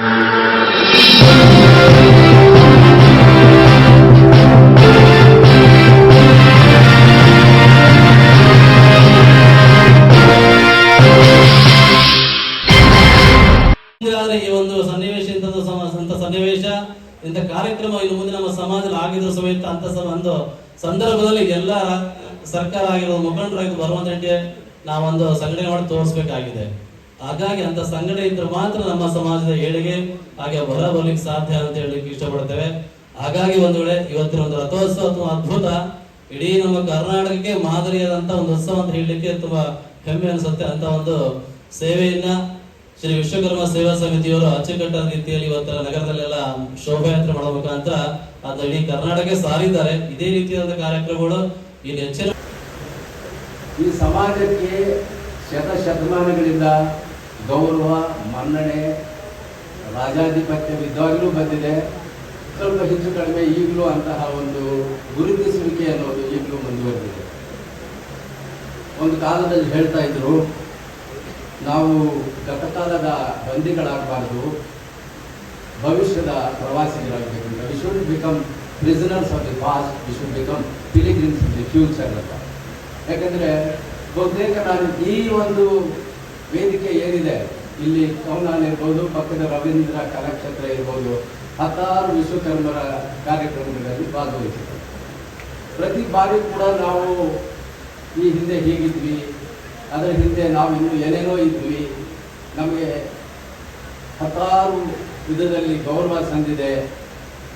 ಈ ಒಂದು ಸನ್ನಿವೇಶ, ಇಂಥದ್ದು ಇಂಥ ಸನ್ನಿವೇಶ, ಇಂಥ ಕಾರ್ಯಕ್ರಮ ಇನ್ನು ಮುಂದೆ ನಮ್ಮ ಸಮಾಜದಲ್ಲಿ ಆಗಿದ್ರು ಸಮೇತ ಅಂತ ಒಂದು ಸಂದರ್ಭದಲ್ಲಿ ಎಲ್ಲ ಸರ್ಕಾರ ಆಗಿರೋ ಮುಖಂಡರಾಗಿ ಬರುವಂತೆ ನಾವೊಂದು ಸಂಘಟನೆ ಮಾಡಿ ತೋರಿಸ್ಬೇಕಾಗಿದೆ. ಹಾಗಾಗಿ ಅಂತ ಸಂಘಟನೆ ಇದ್ರೆ ಮಾತ್ರ ನಮ್ಮ ಸಮಾಜದ ಏಳಿಗೆ ಹಾಗೆ ಹೊರ ಬರ್ಲಿಕ್ಕೆ ಸಾಧ್ಯ ಅಂತ ಹೇಳಲಿಕ್ಕೆ ಇಷ್ಟಪಡ್ತೇವೆ. ಹಾಗಾಗಿ ಒಂದು ವೇಳೆ ಇವತ್ತಿನ ಒಂದು ರಥೋತ್ಸವ ತುಂಬಾ ಅದ್ಭುತ. ಇಡೀ ನಮ್ಮ ಕರ್ನಾಟಕಕ್ಕೆ ಮಾದರಿಯಾದಂತ ಒಂದು ಉತ್ಸವ ಅಂತ ಹೇಳಲಿಕ್ಕೆ ತುಂಬಾ ಹೆಮ್ಮೆ ಅನಿಸುತ್ತೆ ಅಂತ ಒಂದು ಸೇವೆಯನ್ನ ಶ್ರೀ ವಿಶ್ವಕರ್ಮ ಸೇವಾ ಸಮಿತಿಯವರು ಅಚ್ಚುಕಟ್ಟಾದ ರೀತಿಯಲ್ಲಿ ಇವತ್ತರ ನಗರದಲ್ಲೆಲ್ಲ ಶೋಭಾಯಾತ್ರೆ ಮಾಡಬೇಕಂತ ಅಂತ ಇಡೀ ಕರ್ನಾಟಕ ಸಾರಿದ್ದಾರೆ. ಇದೇ ರೀತಿಯಾದ ಕಾರ್ಯಕ್ರಮಗಳು ಇಲ್ಲಿ ಹೆಚ್ಚಿನ ಈ ಸಮಾಜಕ್ಕೆ ಶತಶತಮಾನಗಳಿಂದ ಗೌರವ, ಮನ್ನಣೆ, ರಾಜಾಧಿಪತ್ಯವಿದ್ದಾಗಲೂ ಬಂದಿದೆ. ಸ್ವಲ್ಪ ಹೆಚ್ಚು ಕಡಿಮೆ ಈಗಲೂ ಅಂತಹ ಒಂದು ಗುರುತಿಸುವಿಕೆ ಅನ್ನೋದು ಈಗಲೂ ಮುಂದುವರೆದಿದೆ. ಒಂದು ಕಾಲದಲ್ಲಿ ಹೇಳ್ತಾ ಇದ್ರು, ನಾವು ಗತಕಾಲದ ಬಂದಿಗಳಾಗಬಾರ್ದು ಭವಿಷ್ಯದ ಪ್ರವಾಸಿಗಳಾಗಬೇಕು ಅಂತ we should become prisoners of the past we should become pilgrims of the future ಅಂತ. ಯಾಕಂದರೆ ಬಹುತೇಕ ನಾನು ಈ ಒಂದು ವೇದಿಕೆ ಏನಿದೆ? ಇಲ್ಲಿ ಕೌನಾನ್ ಇರ್ಬೋದು, ಪಕ್ಕದ ರವೀಂದ್ರ ಕಲಾಕ್ಷೇತ್ರ ಇರ್ಬೋದು, ಹತ್ತಾರು ವಿಶ್ವಕರ್ಮರ ಕಾರ್ಯಕ್ರಮಗಳಲ್ಲಿ ಭಾಗವಹಿಸಿದೆ ಪ್ರತಿ ಬಾರಿ ಕೂಡ ನಾವು ಈ ಹಿಂದೆ ಹೀಗಿದ್ವಿ, ಅದರ ಹಿಂದೆ ನಾವು ಇನ್ನೂ ಏನೇನೋ ಇದ್ವಿ. ನಮಗೆ ಹತ್ತಾರು ವಿಧದಲ್ಲಿ ಗೌರವ ಸಂದಿದೆ.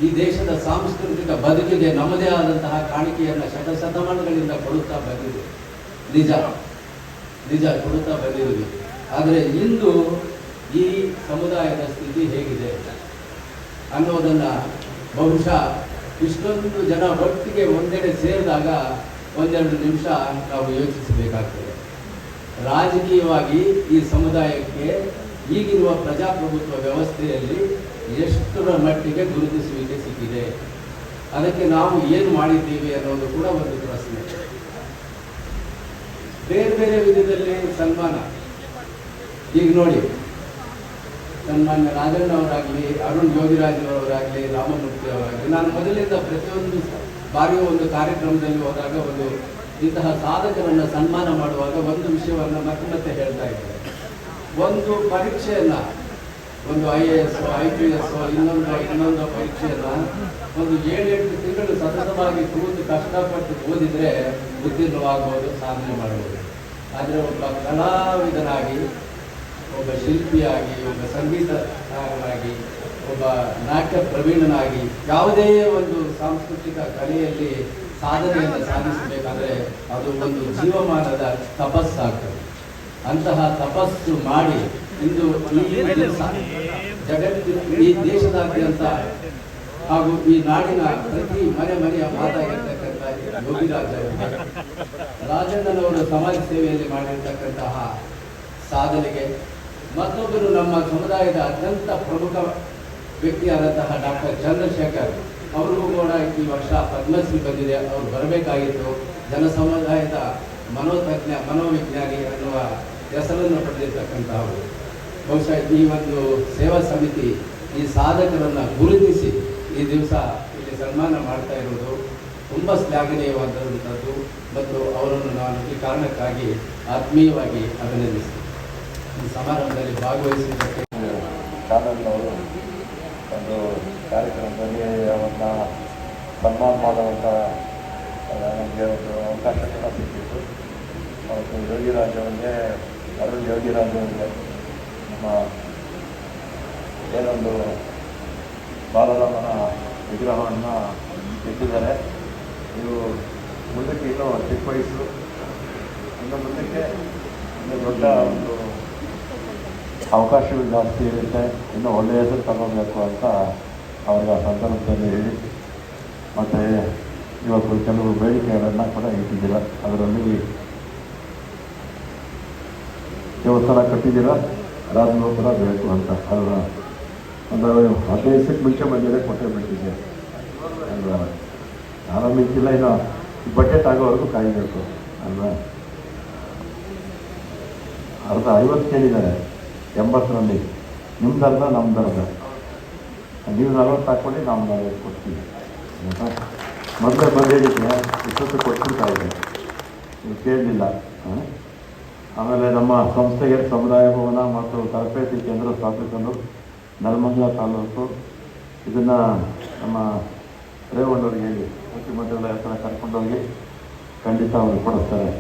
ಈ ದೇಶದ ಸಾಂಸ್ಕೃತಿಕ ಬದುಕಿಗೆ ನಮ್ಮದೇ ಆದಂತಹ ಕಾಣಿಕೆಯನ್ನು ಶತಶತಮಾನಗಳಿಂದ ಕೊಡುತ್ತಾ ಬಂದಿದೆ. ನಿಜ ನಿಜ ಕೊಡುತ್ತಾ ಬಂದಿದ್ದೀವಿ ಆದರೆ ಇಂದು ಈ ಸಮುದಾಯದ ಸ್ಥಿತಿ ಹೇಗಿದೆ ಅನ್ನೋದನ್ನು ಬಹುಶಃ ಇಷ್ಟೊಂದು ಜನ ಒಟ್ಟಿಗೆ ಒಂದೆಡೆ ಸೇರಿದಾಗ ಒಂದೆರಡು ನಿಮಿಷ ನಾವು ಯೋಚಿಸಬೇಕಾಗ್ತದೆ. ರಾಜಕೀಯವಾಗಿ ಈ ಸಮುದಾಯಕ್ಕೆ ಈಗಿರುವ ಪ್ರಜಾಪ್ರಭುತ್ವ ವ್ಯವಸ್ಥೆಯಲ್ಲಿ ಎಷ್ಟರ ಮಟ್ಟಿಗೆ ಗುರುತಿಸುವಿಕೆ ಸಿಕ್ಕಿದೆ. ಅದಕ್ಕೆ ನಾವು ಏನು ಮಾಡಿದ್ದೀವಿ ಅನ್ನೋದು ಕೂಡ ಒಂದು ಪ್ರಶ್ನೆ. ಬೇರೆ ಬೇರೆ ವಿಧದಲ್ಲಿ ಸನ್ಮಾನ. ಈಗ ನೋಡಿ ಸನ್ಮಾನ್ಯ ರಾಜಣ್ಣ ಅವರಾಗಲಿ ಅರುಣ್ ಯೋಗಿರಾಜ್ ರಾಮಮೂರ್ತಿ ಅವರಾಗಲಿ, ನಾನು ಮೊದಲಿಂದ ಪ್ರತಿಯೊಂದು ಬಾರಿಯೂ ಒಂದು ಕಾರ್ಯಕ್ರಮದಲ್ಲಿ ಹೋದಾಗ ಒಂದು ಇಂತಹ ಸಾಧಕರನ್ನು ಸನ್ಮಾನ ಮಾಡುವಾಗ ಒಂದು ವಿಷಯವನ್ನ ಮತ್ತೆ ಮತ್ತೆ ಹೇಳ್ತಾ ಇದ್ದೆ. ಒಂದು ಪರೀಕ್ಷೆಯನ್ನು, ಒಂದು I A S I P S ಇನ್ನೊಂದು ಇನ್ನೊಂದು ಪರೀಕ್ಷೆಯನ್ನು ಒಂದು ಏಳೆಂಟು ತಿಂಗಳು ಸತತವಾಗಿ ಕೂತು ಕಷ್ಟಪಟ್ಟು ಓದಿದ್ರೆ ಉತ್ತೀರ್ಣವಾಗುವುದು, ಸಾಧನೆ ಮಾಡಬಹುದು ಆದರೆ ಒಬ್ಬ ಕಲಾವಿದನಾಗಿ ಒಬ್ಬ ಶಿಲ್ಪಿಯಾಗಿ, ಒಬ್ಬ ಸಂಗೀತಕಾರನಾಗಿ ಒಬ್ಬ ನಾಟ್ಯ ಪ್ರವೀಣನಾಗಿ ಯಾವುದೇ ಒಂದು ಸಾಂಸ್ಕೃತಿಕ ಕಲೆಯಲ್ಲಿ ಸಾಧನೆಯನ್ನು ಸಾಧಿಸಬೇಕಾದ್ರೆ ಅದು ಒಂದು ಜೀವಮಾನದ ತಪಸ್ಸಾಗ್ತದೆ. ಅಂತಹ ತಪಸ್ಸು ಮಾಡಿ ಇಂದು ಜಗತ್ತಿನ ಈ ದೇಶದಾದ್ಯಂತ ಹಾಗೂ ಈ ನಾಡಿನ ಪ್ರತಿ ಮನೆ ಮನೆಯ ಮಾತಾಗಿರ್ತಕ್ಕಂಥ ಯೋಗಿರಾಜ ಅವರಿಗೆ ರಾಜಣ್ಣನವರು ಸಮಾಜ ಸೇವೆಯಲ್ಲಿ ಮಾಡಿರ್ತಕ್ಕಂತಹ ಸಾಧನೆಗೆ ಮತ್ತೊಬ್ಬರು ನಮ್ಮ ಸಮುದಾಯದ ಅತ್ಯಂತ ಪ್ರಮುಖ ವ್ಯಕ್ತಿಯಾದಂತಹ ಡಾಕ್ಟರ್ ಚಂದ್ರಶೇಖರ್ ಅವರಿಗೂ ಕೂಡ ಈ ವರ್ಷ ಪದ್ಮಶ್ರೀ ಬಂದಿದೆ. ಅವ್ರು ಬರಬೇಕಾಗಿತ್ತು. ಜನ ಸಮುದಾಯದ ಮನೋತಜ್ಞ ಮನೋವಿಜ್ಞಾನಿ ಅನ್ನುವ ಹೆಸರನ್ನು ಪಡೆದಿರ್ತಕ್ಕಂಥವರು ಬಹುಶಃ ಈ ಒಂದು ಸೇವಾ ಸಮಿತಿ ಈ ಸಾಧಕರನ್ನು ಗುರುತಿಸಿ ಈ ದಿವಸ ಇಲ್ಲಿ ಸನ್ಮಾನ ಮಾಡ್ತಾ ಇರೋದು ತುಂಬ ಶ್ಲಾಘನೀಯವಾದಂಥದ್ದು ಮತ್ತು ಅವರನ್ನು ನಾನು ಈ ಕಾರಣಕ್ಕಾಗಿ ಆತ್ಮೀಯವಾಗಿ ಅಭಿನಂದಿಸ್ತೀನಿ ಈ ಸಮಾರಂಭದಲ್ಲಿ ಭಾಗವಹಿಸಿದ್ದಕ್ಕೆ ಚಾನಲ್ನವರು ಒಂದು ಕಾರ್ಯಕ್ರಮದಲ್ಲಿ ಅವನ್ನ ಸನ್ಮಾನ ಮಾಡುವಂಥ ನಮಗೆ ಒಂದು ಅವಕಾಶ ಕೂಡ ಸಿಕ್ಕಿತ್ತು. ಅವತ್ತು ಯೋಗಿರಾಜ್ ಅವರಿಗೆ ಅರುಣ್ ಯೋಗಿರಾಜ್ ಅವರಿಗೆ ನಮ್ಮ ಏನೊಂದು ಬಾಲರಾಮನ ವಿಗ್ರಹವನ್ನು ಇಟ್ಟಿದ್ದಾರೆ. ನೀವು ಮುಂದಕ್ಕೆ ಇನ್ನೂ ಚಿಕ್ಕ ವಯಸ್ಸು. ಇನ್ನು ಮುಂದಕ್ಕೆ ಇನ್ನು ದೊಡ್ಡ ಒಂದು ಅವಕಾಶಗಳು ಜಾಸ್ತಿ ಇರುತ್ತೆ ಇನ್ನೂ ಒಳ್ಳೆಯ ಹೆಸರು ತಗೋಬೇಕು ಅಂತ ಅವ್ರಿಗೆ ಆ ಸಂದರ್ಭದಲ್ಲಿ ಹೇಳಿ. ಮತ್ತು ಇವತ್ತು ಕೆಲವು ಬೇಡಿಕೆಗಳನ್ನು ಕೂಡ ಇಟ್ಟಿದ್ದೀರ? ಅದರಲ್ಲಿ ದೇವಸ್ಥಾನ ಕಟ್ಟಿದ್ದೀರ? ಕೂಡ ಬೇಕು ಅಂತ. ಅದರ ಒಂದು ಹದಿನೈದು ದಿವಸಕ್ಕೆ ಮುಂಚೆ ಬಂದಿದೆ, ಕೊಟ್ಟೆ ಬಿಟ್ಟಿದ್ದೆ. ಅಲ್ವಾ ಮಿಂಚಿಲ್ಲ ಇನ್ನು ಬಜೆಟ್ ಆಗೋವರೆಗೂ ಕಾಯಬೇಕು. ಅಲ್ವಾ ಅರ್ಧ ಐವತ್ತು ಕೇಳಿದ್ದಾರೆ ಎಂಬತ್ತರಲ್ಲಿ. ನಿಮ್ದರ್ಧ ನಮ್ದರ್ಧ ನೀವು ನಲವತ್ತು ಹಾಕ್ಕೊಂಡು ನಾವು ನಲವತ್ತು ಕೊಡ್ತೀವಿ. ಆಯಿತಾ? ಮೊದಲೇ ಬಂದಿದ್ದಕ್ಕೆ ಇಷ್ಟೊತ್ತು ಕೊಟ್ಬಿಡ್ತಾ ಇದು ನೀವು ಕೇಳಲಿಲ್ಲ. ಆಮೇಲೆ ನಮ್ಮ ಸಂಸ್ಥೆಗೆ ಸಮುದಾಯ ಭವನ ಮತ್ತು ತರಬೇತಿ ಕೇಂದ್ರ ಸ್ಥಾಪಿಸಲು ನೆಲಮಂಗಲ ತಾಲೂಕು ಇದನ್ನು ನಮ್ಮ ರೇವಣ್ಣವ್ರಿಗೆ ಹೇಳಿ ಮುಖ್ಯಮಂತ್ರಿಗಳ ಹತ್ರ ಕರ್ಕೊಂಡೋಗಿ ಖಂಡಿತ ಅವರು ಕೊಡಿಸ್ತಾರೆ.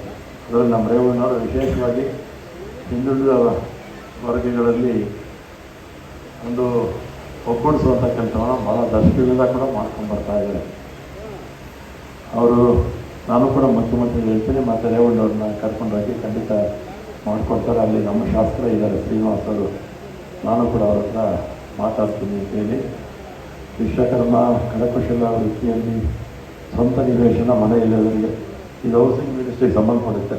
ಅದರಲ್ಲಿ ನಮ್ಮ ರೇವಣ್ಣವರು ವಿಶೇಷವಾಗಿ ಹಿಂದುಳಿದ ವರ್ಗಗಳಲ್ಲಿ ಒಂದು ಒಗ್ಗೂಡಿಸುವಂಥ ಕೆಲಸವನ್ನು ಭಾಳ ದಶಕದಿಂದ ಕೂಡ ಮಾಡ್ಕೊಂಡು ಬರ್ತಾ ಇದ್ದಾರೆ. ಅವರು ನಾನು ಕೂಡ ಮುಖ್ಯಮಂತ್ರಿ ಹೇಳ್ತೀನಿ, ಮತ್ತು ರೇವಣ್ಣವ್ರನ್ನ ಕರ್ಕೊಂಡೋಗಿ ಖಂಡಿತ ಮಾಡಿಕೊಡ್ತಾರೆ. ಅಲ್ಲಿ ನಮ್ಮ ಶಾಸ್ತ್ರ ಇದ್ದಾರೆ ಶ್ರೀನಿವಾಸರು ನಾನು ಕೂಡ ಅವ್ರ ಹತ್ರ ಮಾತಾಡ್ತೀನಿ ಅಂತ ಹೇಳಿ. ವಿಶ್ವಕರ್ಮ ಕರಕುಶಲ ವೃತ್ತಿಯಲ್ಲಿ ಸ್ವಂತ ನಿವೇಶನ ಮನೆ ಇಲ್ಲದವರಿಗೆ ಇದು ಹೌಸಿಂಗ್ ಮಿನಿಸ್ಟ್ರಿಗೆ ಸಂಬಂಧಪಡುತ್ತೆ.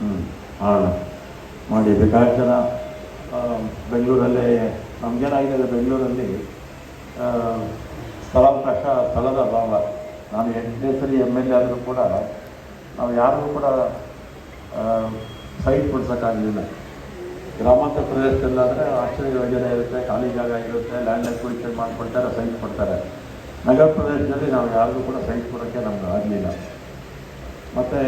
ಹ್ಞೂ ಮಾಡೋಣ. ಮಾಡಿ ಬೇಕಾದ ಜನ ಬೆಂಗಳೂರಲ್ಲೇ, ನಮಗೇನಾಗಿದೆ ಬೆಂಗಳೂರಲ್ಲಿ ಸ್ಥಳಾವಕಾಶ ಸ್ಥಳದ ಅಭಾವ. ನಾನು ಎಂಟನೇ ಸರಿ ಎಂ ಎಲ್ ಎ ಆದರೂ ಕೂಡ ನಾವು ಯಾರಿಗೂ ಕೂಡ ಸೈಟ್ ಕೊಡ್ಸೋಕ್ಕಾಗಲಿಲ್ಲ. ಗ್ರಾಮಾಂತರ ಪ್ರದೇಶದಲ್ಲಾದರೆ ಆಶ್ರಯ ಯೋಜನೆ ಇರುತ್ತೆ, ಖಾಲಿ ಜಾಗ ಇರುತ್ತೆ ಲ್ಯಾಂಡ್ ಅಕ್ವಿಷನ್ ಮಾಡಿಕೊಡ್ತಾರೆ, ಸೈಟ್ ಕೊಡ್ತಾರೆ. ನಗರ ಪ್ರದೇಶದಲ್ಲಿ ನಾವು ಯಾರಿಗೂ ಕೂಡ ಸೈಟ್ ಕೊಡೋಕ್ಕೆ ನಮ್ಗೆ ಆಗಲಿಲ್ಲ. ಮತ್ತು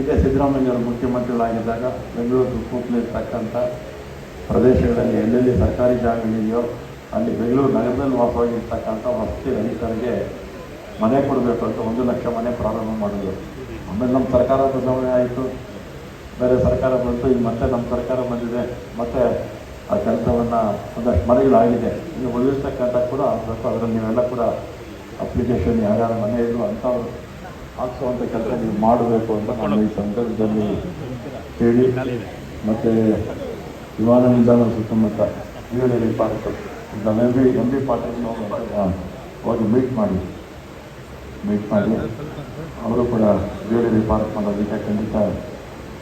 ಇದೇ ಸಿದ್ದರಾಮಯ್ಯವರು ಮುಖ್ಯಮಂತ್ರಿಗಳಾಗಿದ್ದಾಗ ಬೆಂಗಳೂರು ಸುತ್ತಮುತ್ತಲಿರ್ತಕ್ಕಂಥ ಪ್ರದೇಶಗಳಲ್ಲಿ ಎಲ್ಲೆಲ್ಲಿ ಸರ್ಕಾರಿ ಜಾಗಗಳಿದೆಯೋ ಅಲ್ಲಿ ಬೆಂಗಳೂರು ನಗರದಲ್ಲಿ ವಾಸವಾಗಿರ್ತಕ್ಕಂಥ ವಸತಿ ರಹಿತರಿಗೆ ಮನೆ ಕೊಡಬೇಕು ಅಂತ ಒಂದು ಲಕ್ಷ ಮನೆ ಪ್ರಾರಂಭ ಮಾಡಿದ್ರು. ಆಮೇಲೆ ನಮ್ಮ ಸರ್ಕಾರ ಬದಲಾವಣೆ ಆಯಿತು. ಬೇರೆ ಸರ್ಕಾರ ಬಂತು, ಈಗ ಮತ್ತೆ ನಮ್ಮ ಸರ್ಕಾರ ಬಂದಿದೆ. ಮತ್ತೆ ಆ ಕೆಲಸವನ್ನು ಒಂದಷ್ಟು ಮನೆಗಳಾಗಿದೆ ಇನ್ನು ಉಳಿಸ್ತಕ್ಕಂಥ ಕೂಡ ಆಗಬೇಕು ಅದರಲ್ಲಿ ನೀವೆಲ್ಲ ಕೂಡ ಅಪ್ಲಿಕೇಶನ್ ಯಾರ್ಯಾರ ಮನೆ ಇದ್ರು ಅಂಥವ್ರು ಹಾಕ್ಸುವಂಥ ಕೆಲಸ ನೀವು ಮಾಡಬೇಕು ಅಂತ ನಾನು ಈ ಸಂದರ್ಭದಲ್ಲಿ ಹೇಳಿ ಮತ್ತು ವಿಮಾನ ನಿಲ್ದಾಣ ಸುತ್ತಮುತ್ತ ವೀರಳಿ park M B M B Patil ಹೋಗಿ ಮೀಟ್ ಮಾಡಿ. ಮೀಟ್ ಮಾಡಿ. ಅವರು ಕೂಡ ಜ್ಯುವೆಲರಿ ಪಾರ್ಕ್ ಮಾಡೋದಕ್ಕೆ ಖಂಡಿತ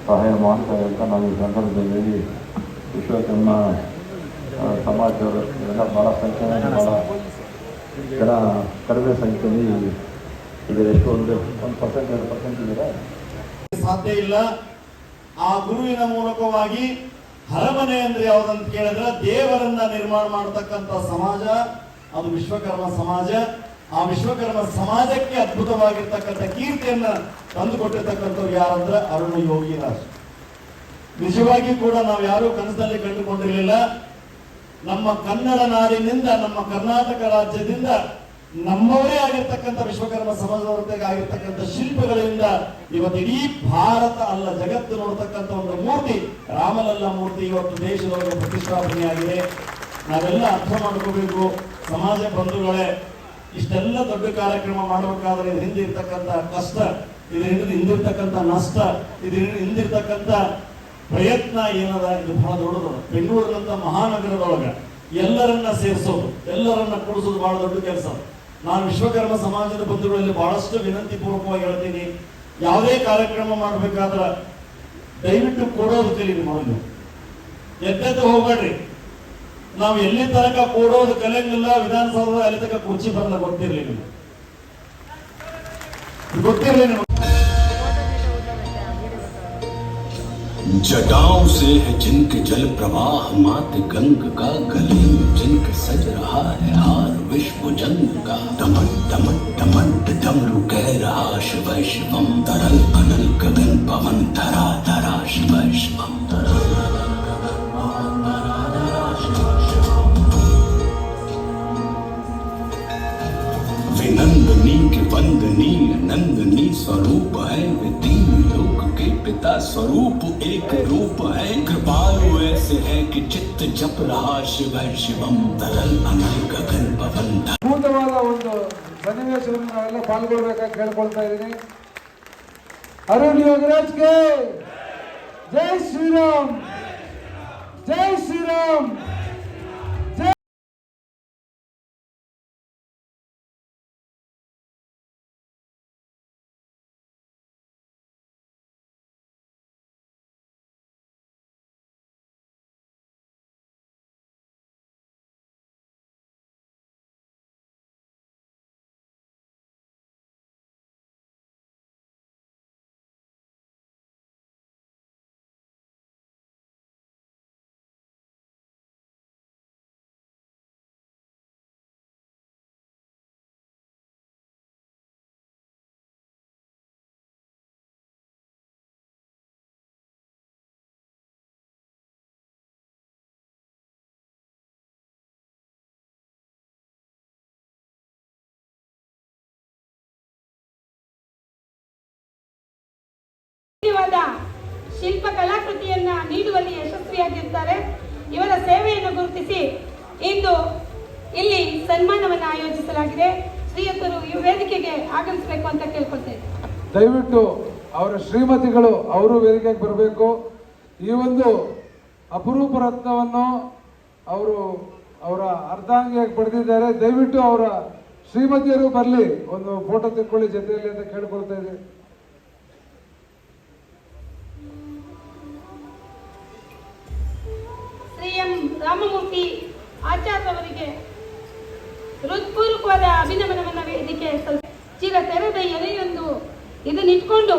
ಸಹಾಯ ಮಾಡ್ತಾರೆ ಅಂತ ನಾವು ಈ ಸಂದರ್ಭದಲ್ಲಿ ವಿಶ್ವಕರ್ಮ ಸಮಾಜದವರು, ಎಲ್ಲ ಭಾಳ ಸಂಖ್ಯೆ ಭಾಳ ಜನ ಕಡಿಮೆ ಸಂಖ್ಯೆಯಲ್ಲಿ ಒಂದು ಒಂದು ಪರ್ಸೆಂಟ್ ಎರಡು ಪರ್ಸೆಂಟ್ ಸಾಧ್ಯ ಇಲ್ಲ. ಆ ಗುರುವಿನ ಮೂಲಕವಾಗಿ ಹರಮನೆ ಅಂದ್ರೆ ಯಾವ್ದಂತ ಕೇಳಿದ್ರೆ ದೇವರನ್ನ ನಿರ್ಮಾಣ ಮಾಡತಕ್ಕಂತ ಸಮಾಜ, ಅದು ವಿಶ್ವಕರ್ಮ ಸಮಾಜ. ಆ ವಿಶ್ವಕರ್ಮ ಸಮಾಜಕ್ಕೆ ಅದ್ಭುತವಾಗಿರ್ತಕ್ಕಂಥ ಕೀರ್ತಿಯನ್ನ ತಂದುಕೊಟ್ಟಿರ್ತಕ್ಕಂಥವ್ರು ಯಾರಂದ್ರೆ ಅರುಣ ಯೋಗಿರಾಜ್. ನಿಜವಾಗಿ ಕೂಡ ನಾವು ಯಾರೂ ಕನಸಲ್ಲಿ ಕಂಡುಕೊಂಡಿರಲಿಲ್ಲ. ನಮ್ಮ ಕನ್ನಡ ನಾಡಿನಿಂದ, ನಮ್ಮ ಕರ್ನಾಟಕ ರಾಜ್ಯದಿಂದ ನಮ್ಮವರೇ ಆಗಿರ್ತಕ್ಕಂಥ ವಿಶ್ವಕರ್ಮ ಸಮಾಜದವರಿಗೆ ಆಗಿರ್ತಕ್ಕಂಥ ಶಿಲ್ಪಗಳಿಂದ ಇವತ್ತು ಇಡೀ ಭಾರತ ಅಲ್ಲ, ಜಗತ್ತು ನೋಡತಕ್ಕಂಥ ಒಂದು ಮೂರ್ತಿ, ರಾಮಲಲ್ಲ ಮೂರ್ತಿ ಇವತ್ತು ದೇಶದೊಳಗೆ ಪ್ರತಿಷ್ಠಾಪನೆಯಾಗಿದೆ. ನಾವೆಲ್ಲ ಅರ್ಥ ಮಾಡ್ಕೋಬೇಕು. ಸಮಾಜ ಬಂಧುಗಳೇ, ಇಷ್ಟೆಲ್ಲ ದೊಡ್ಡ ಕಾರ್ಯಕ್ರಮ ಮಾಡಬೇಕಾದ್ರೆ ಹಿಂದೆ ಇರ್ತಕ್ಕಂಥ ಕಷ್ಟ, ಇದ್ರ ಹಿಂದೆ ಹಿಂದಿರ್ತಕ್ಕಂಥ ನಷ್ಟ, ಇದ್ರ ಹಿಂದೆ ಹಿಂದಿರ್ತಕ್ಕಂಥ ಪ್ರಯತ್ನ ಏನದ? ಇದು ಬಹಳ ದೊಡ್ಡದು. ಬೆಂಗಳೂರಿನಂತ ಮಹಾನಗರದೊಳಗೆ ಎಲ್ಲರನ್ನ ಸೇರಿಸೋದು, ಎಲ್ಲರನ್ನ ಕೂಡಿಸೋದು ಬಹಳ ದೊಡ್ಡ ಕೆಲಸ. ನಾನು ವಿಶ್ವಕರ್ಮ ಸಮಾಜದ ಬಂಧುಗಳಲ್ಲಿ ಬಹಳಷ್ಟು ವಿನಂತಿ ಪೂರ್ವಕವಾಗಿ ಹೇಳ್ತೀನಿ ಯಾವುದೇ ಕಾರ್ಯಕ್ರಮ ಮಾಡ್ಬೇಕಾದ್ರ ದಯವಿಟ್ಟು ಕೊಡೋದು ಕಲೀರಿ ಮೊದಲು ಎದ್ದೆದ್ದು ಹೋಗ್ಬೇಡ್ರಿ ನಾವು ಎಲ್ಲಿ ತನಕ ಕೊಡೋದು ಕಲಿಯಂಗಿಲ್ಲ ವಿಧಾನಸೌಧದ ಅಲ್ಲಿ ತನಕ ಕುರ್ಚಿ ಬರಲ್ಲ ಗೊತ್ತಿರ್ಲಿ ನಿಮ್ಗೆ ಗೊತ್ತಿರ್ಲಿ ನಿಮ್ಗೆ जटाओं से है जिनके जल प्रवाह मात गंग का गले जिनके सज रहा है हार विश्व जंग का डमन डमन डमन डमरू कह रहा शिव तरल अनल गगन पवन धरा धरा, शिव शिवम तरल। विनंदनी के वंदनीय नंदनी स्वरूप स्वरूप एक रूप है कृपालु ऐसे है कि चित्त जप रहा शिव शिवम तरल अनल गगन पवन धरा ಅದ್ಭುತವಾದ ಒಂದು ಸನ್ನಿವೇಶವನ್ನು ನಾವೆಲ್ಲ ಪಾಲ್ಗೊಳ್ಬೇಕಂತ ಕೇಳ್ಕೊಳ್ತಾ ಇದ್ದೀನಿ ಅರುಣ್ ಯೋಗರಾಜ್ಗೆ ಜೈ ಶ್ರೀರಾಮ್ ಜೈ ಶ್ರೀರಾಮ್ ಶಿಲ್ಪ ಕಲಾಕೃತಿಯನ್ನ ನೀಡುವಲ್ಲಿ ಯಶಸ್ವಿಯಾಗಿರ್ತಾರೆ. ಇವರ ಸೇವೆಯನ್ನು ಗುರುತಿಸಿ ಇಂದು ಇಲ್ಲಿ ಸನ್ಮಾನವನ್ನು ಆಯೋಜಿಸಲಾಗಿದೆ. ಶ್ರೀಯುತರು ಈ ವೇದಿಕೆಗೆ ಆಗಮಿಸಬೇಕು ಅಂತ ಕೇಳ್ಕೊಳ್ತೇವೆ ದಯವಿಟ್ಟು ಅವರ ಶ್ರೀಮತಿಗಳು ಅವರು ವೇದಿಕೆಗೆ ಬರಬೇಕು. ಈ ಒಂದು ಅಪರೂಪ ರತ್ನವನ್ನು ಅವರು ಅವರ ಅರ್ಧಾಂಗಿಯಾಗಿ ಪಡೆದಿದ್ದಾರೆ. ದಯವಿಟ್ಟು ಅವರ ಶ್ರೀಮತಿಯರು ಬರಲಿ. ಒಂದು ಫೋಟೋ ತೆಕ್ಕೊಳ್ಳಿ ಜೊತೆಯಲ್ಲಿ ಅಂತ ಕೇಳ್ಕೊಳ್ತಾ ಇದ್ದೀವಿ ಹೃತ್ಪೂರ್ವಕವಾದ ಅಭಿನಮನವನ್ನು ವೇದಿಕೆ ಈಗ ತೆರೆದ ಎಲೆಯೊಂದು ಇದನ್ನಿಟ್ಕೊಂಡು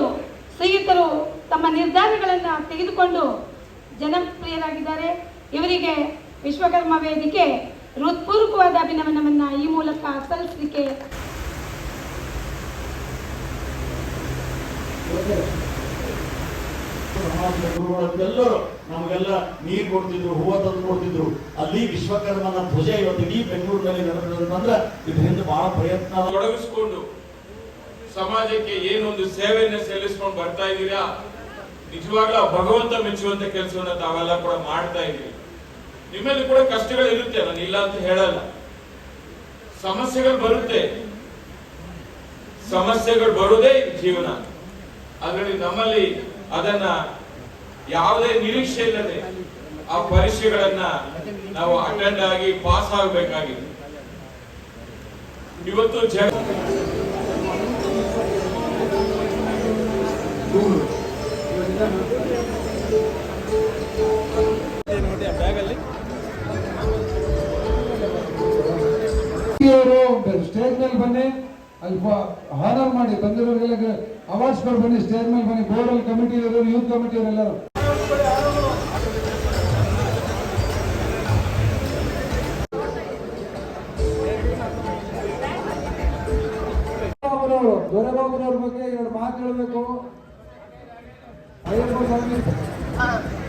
ಸ್ನೇಹಿತರು ತಮ್ಮ ನಿರ್ಧಾರಗಳನ್ನು ತೆಗೆದುಕೊಂಡು ಜನಪ್ರಿಯರಾಗಿದ್ದಾರೆ. ಇವರಿಗೆ ವಿಶ್ವಕರ್ಮ ವೇದಿಕೆ ಹೃತ್ಪೂರ್ವಕವಾದ ಅಭಿನಮನವನ್ನು ಈ ಮೂಲಕ ಸಲ್ಲಿಸಲಿಕ್ಕೆ ಸಮಾಜದ ಗುರುಗಳಂತೆಲ್ಲರೂ ನಮಗೆಲ್ಲ ನೀರು ಕೊಡ್ತಿದ್ರು, ಹೂವ ತಂದು ಕೊಡ್ತಿದ್ರು. ಅಲ್ಲಿ ವಿಶ್ವಕರ್ಮನ ಧ್ವಜ ಇವತ್ತು ಇಡೀ ಬೆಂಗಳೂರಿನಲ್ಲಿ ನಡೆದಂತಂದ್ರೆ ಇದರಿಂದ ಬಹಳ ಪ್ರಯತ್ನ. ತೊಡಗಿಸ್ಕೊಂಡು ಸಮಾಜಕ್ಕೆ ಏನೊಂದು ಸೇವೆಯನ್ನು ಸಲ್ಲಿಸ್ಕೊಂಡು ಬರ್ತಾ ಇದ್ದೀರಾ? ನಿಜವಾಗ್ಲೂ ಭಗವಂತ ಮೆಚ್ಚುವಂತ ಕೆಲಸವನ್ನ ತಾವೆಲ್ಲ ಕೂಡ ಮಾಡ್ತಾ ಇದ್ದೀರಿ. ನಿಮ್ಮಲ್ಲಿ ಕೂಡ ಕಷ್ಟಗಳು ಇರುತ್ತೆ, ನಾನು ಇಲ್ಲ ಅಂತ ಹೇಳಲ್ಲ. ಸಮಸ್ಯೆಗಳು ಬರುತ್ತೆ. ಸಮಸ್ಯೆಗಳು ಬರುವುದೇ ಜೀವನ. ಅದರಲ್ಲಿ ನಮ್ಮಲ್ಲಿ ಅದನ್ನ ಯಾವುದೇ ನಿರೀಕ್ಷೆ ಇಲ್ಲದೆ ಆ ಪರೀಕ್ಷೆಗಳನ್ನ ನಾವು ಅಟೆಂಡ್ ಆಗಿ ಪಾಸ್ ಆಗಬೇಕಾಗಿದೆ. ಇವತ್ತು ಜಗ ಸ್ಟೇಜ್ ಮೇಲೆ ಬನ್ನಿ. ಅಲ್ಲಿ ಹಾನರ್ ಮಾಡಿ ತಂದಿರೋರಿಗೆಲ್ಲ ಅವಾರ್ಡ್ಸ್ ಕೊಟ್ಟು ಬನ್ನಿ, ಸ್ಟೇಜ್ ಮೇಲೆ ಬನ್ನಿ ಬೋರ್ಡ್ ಅಲ್ಲಿ ಕಮಿಟಿ ಇರೋರು ಯೂತ್ ಕಮಿಟಿ ಎಲ್ಲರೂ ದೊರೆಬಾಬುನವರು ಬಗ್ಗೆ ಎರಡು ಮಾತು ಹೇಳಬೇಕು. ಅಯ್ಯಪ್ಪ